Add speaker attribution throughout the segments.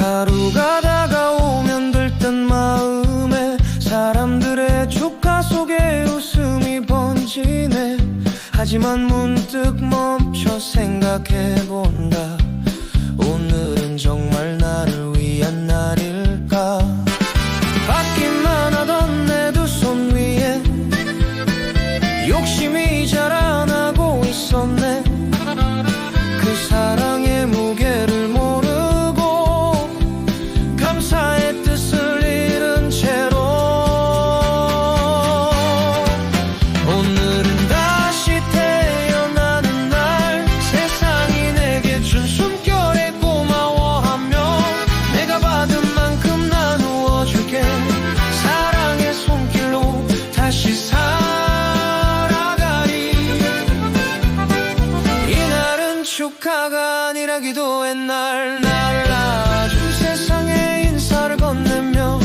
Speaker 1: 하루가 다가오면 들뜬 마 하지만 문득 멈춰 생각해본 축하가 아니라 기도의 날 나를 낳아준 세상에 인사를 건네며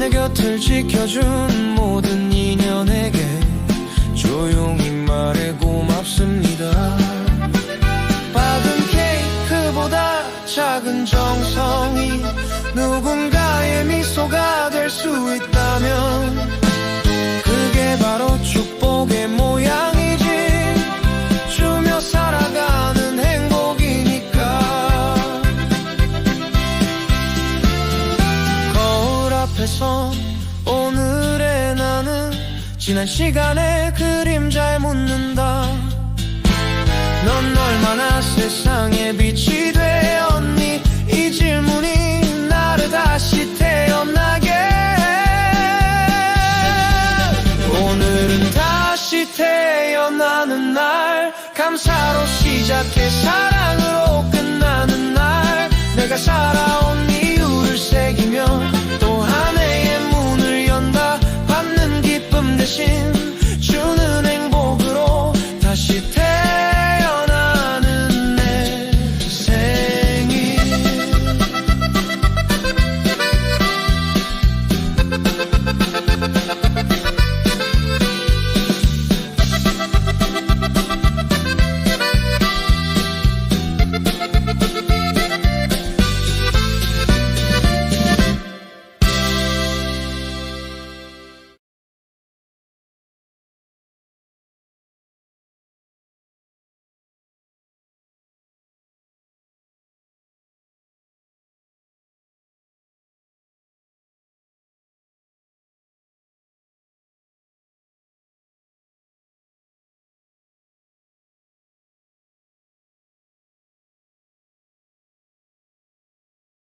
Speaker 1: 내 곁을 지켜준 모든 인연에게 조용히 말해 고맙습니다. 받은 케이크보다 작은 정성이 누군가의 미소가 될 수 있다 앞에서 오늘의 나는 지난 시간의 그림자에 묻는다. 넌 얼마나 세상에 빛이 되었니? 이 질문이 나를 다시 태어나게. 오늘은 다시 태어나는 날. 감사로 시작해 사랑으로 끝나는 날. 내가 살아